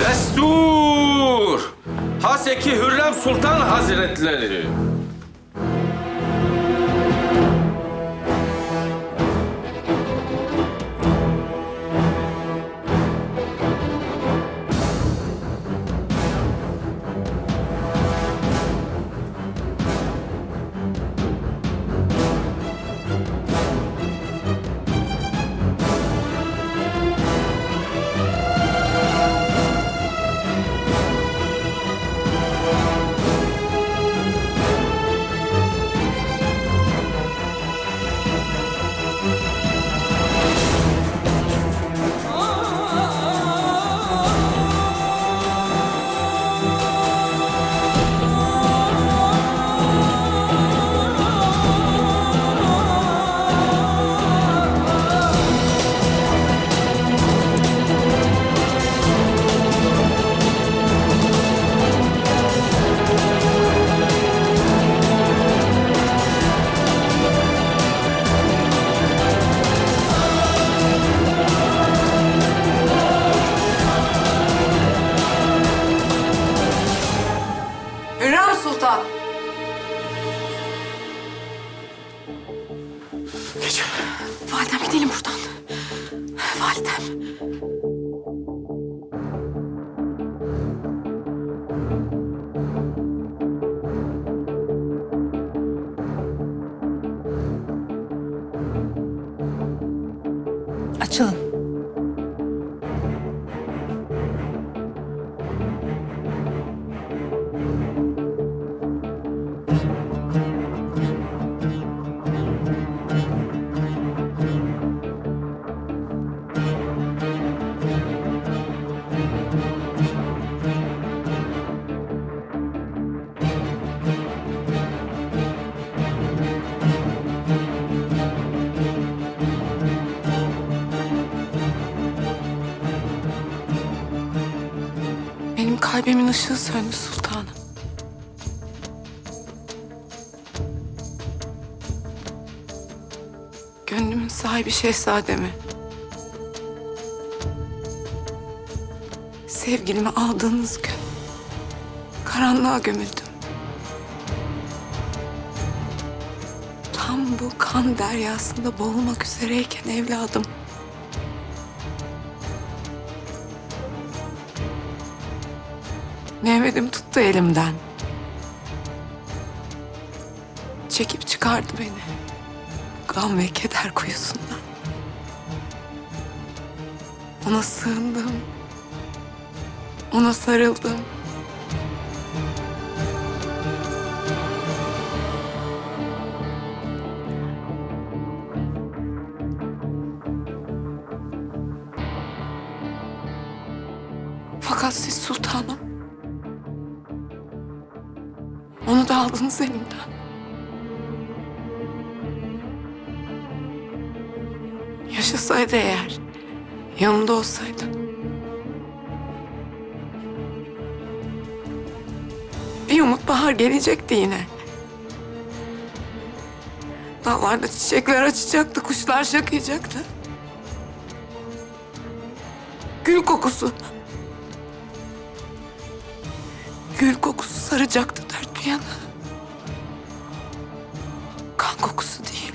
Destur! Haseki Hürrem Sultan Hazretleri. Geç. Validem gidelim buradan. Validem. Açılın. Benim kalbimin ışığı söndü sultanım. Gönlümün sahibi şehzademi. Sevgilimi aldığınız gün karanlığa gömüldüm. Tam bu kan deryasında boğulmak üzereyken evladım Mehmet'im tuttu elimden. Çekip çıkardı beni. Gam ve keder kuyusundan. Ona sığındım. Ona sarıldım. Fakat siz sultanım. Onu da aldınız elimden. Yaşasaydı eğer, yanımda olsaydı. Bir umut bahar gelecekti yine. Dağlarda çiçekler açacaktı, kuşlar şakıyacaktı. Gül kokusu. Gül kokusu saracaktı dört yana. Kan kokusu değil.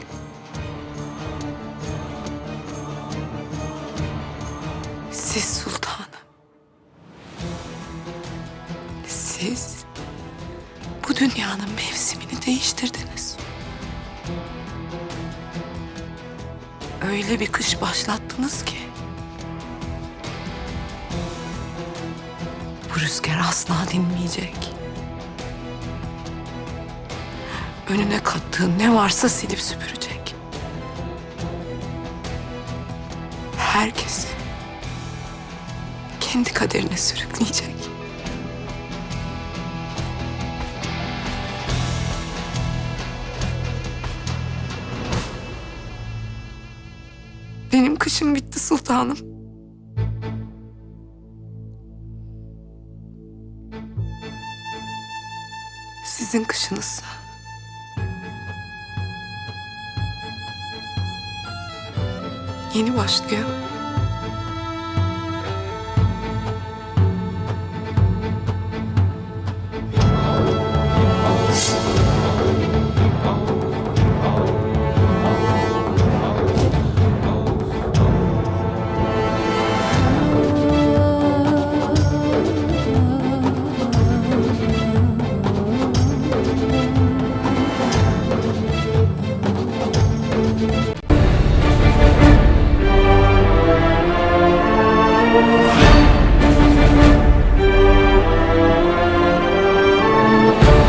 Siz sultanım. Siz bu dünyanın mevsimini değiştirdiniz. Öyle bir kış başlattınız ki Bu rüzgar asla dinmeyecek. Önüne kattığı ne varsa silip süpürecek. Herkesi kendi kaderine sürükleyecek. Benim kışım bitti sultanım. Sizin kışınızsa. yeni başlıyor.